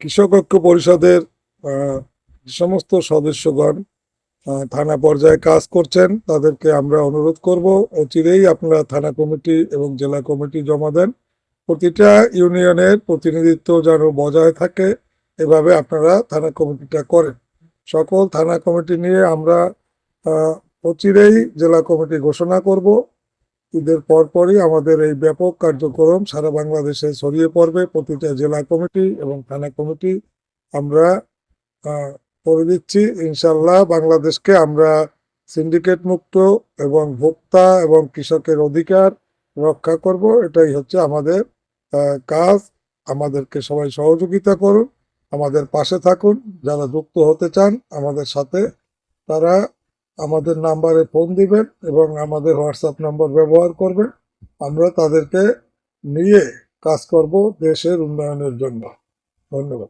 কৃষক ঐক্য পরিষদের সমস্ত সদস্যগণ থানা পর্যায়ে কাজ করছেন। তাদেরকে আমরা অনুরোধ করব, অচিরেই আপনারা থানা কমিটি এবং জেলা কমিটি জমা দেন। প্রতিটা ইউনিয়নের প্রতিনিধিত্ব যেন বজায় থাকে, এভাবে আপনারা থানা কমিটিটা করেন। সকল থানা কমিটি নিয়ে আমরা অচিরেই জেলা কমিটি ঘোষণা করব। ঈদের পরপরই আমাদের এই ব্যাপক কার্যক্রম সারা বাংলাদেশে ছড়িয়ে পড়বে। প্রতিটা জেলা কমিটি এবং থানা কমিটি আমরা করে দিচ্ছি। ইনশাল্লাহ বাংলাদেশকে আমরা সিন্ডিকেট মুক্ত এবং ভোক্তা এবং কৃষকের অধিকার রক্ষা করব। এটাই হচ্ছে আমাদের কাজ। আমাদেরকে সবাই সহযোগিতা করুন। আমাদের পাশে থাকুন। যারা যুক্ত হতে চান আমাদের সাথে, তারা আমাদের নাম্বারে ফোন দিবেন এবং আমাদের হোয়াটসঅ্যাপ নাম্বার ব্যবহার করবেন। আমরা তাদেরকে নিয়ে কাজ করব দেশের উন্নয়নের জন্য। ধন্যবাদ।